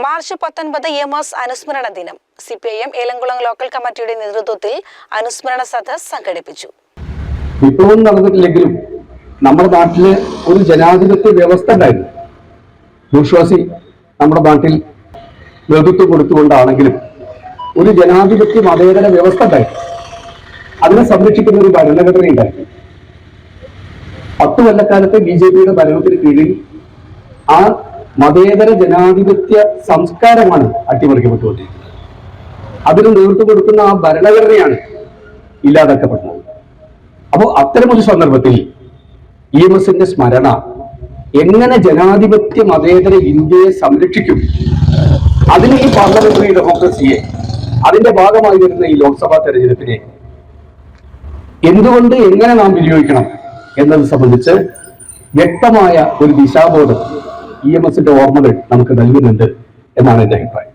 March പത്തൊൻപത് M S അനുസ്മരണ ദിനം. C P I M Elamkulam local committee നേതൃത്വത്തിൽ അനുസ്മരണ സദസ് സംഘടിപ്പിച്ചു. വിപ്ലവം നടന്നിട്ടില്ലെങ്കിലും നമ്മുടെ നാട്ടിൽ ഒരു ജനാധിപത്യ വ്യവസ്ഥ ഉണ്ടായിരുന്നു. വിശ്വാസി നമ്മുടെ നാട്ടിൽ നേതൃത്വം കൊടുത്തുകൊണ്ടാണെങ്കിലും ഒരു ജനാധിപത്യ മതേതര വ്യവസ്ഥ ഉണ്ടായിരുന്നു. അതിനെ സംരക്ഷിക്കുന്ന ഒരു ഭരണഘടന ഉണ്ടായിരുന്നു. പത്ത് കൊല്ലക്കാലത്തെ ബി ജെ പിയുടെ ഭരണത്തിന് കീഴിൽ ആ മതേതര ജനാധിപത്യ സംസ്കാരമാണ് അട്ടിമറിക്കപ്പെട്ടുകൊണ്ടിരിക്കുന്നത്. അതിന് നേതൃത്വം കൊടുക്കുന്ന ആ ഭരണഘടനയാണ് ഇല്ലാതാക്കപ്പെടുന്നത്. അപ്പോൾ അത്തരമൊരു സന്ദർഭത്തിൽ ഇ എം എസിന്റെ സ്മരണ എങ്ങനെ ജനാധിപത്യ മതേതര ഇന്ത്യയെ സംരക്ഷിക്കും? അതിന് ഈ പാർലമെന്ററി ഡെമോക്രസിയെ അതിന്റെ ഭാഗമായി വരുന്ന ഈ ലോക്സഭാ തെരഞ്ഞെടുപ്പിനെ എന്തുകൊണ്ട് എങ്ങനെ നാം വിനിയോഗിക്കണം എന്നത് സംബന്ധിച്ച് വ്യക്തമായ ഒരു ദിശാബോധം ഇ എം എസിന്റെ ഓർമ്മകൾ നമുക്ക് നൽകുന്നുണ്ട് എന്നാണ് എന്റെ അഭിപ്രായം.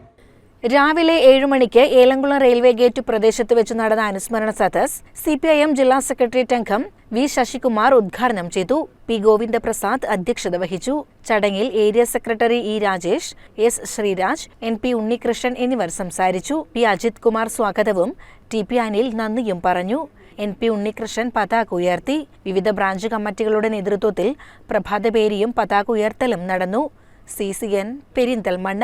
രാവിലെ ഏഴു മണിക്ക് ഏലംകുളം റെയിൽവേ ഗേറ്റ് പ്രദേശത്ത് വെച്ച് നടന്ന അനുസ്മരണ സദസ് സി പി ഐ എം ജില്ലാ സെക്രട്ടേറിയറ്റ് അംഗം വി ശശികുമാർ ഉദ്ഘാടനം ചെയ്തു. പി ഗോവിന്ദപ്രസാദ് അധ്യക്ഷത വഹിച്ചു. ചടങ്ങിൽ area secretary E Rajesh S Sreeraj N P Unnikrishnan എന്നിവർ സംസാരിച്ചു. പി അജിത് കുമാർ സ്വാഗതവും ടി പി അനിൽ നന്ദിയും പറഞ്ഞു. എൻ പി ഉണ്ണികൃഷ്ണൻ പതാക ഉയർത്തി. വിവിധ ബ്രാഞ്ച് കമ്മിറ്റികളുടെ നേതൃത്വത്തിൽ പ്രഭാതപേരിയും പതാക ഉയർത്തലും നടന്നു. C C N Perinthalmanna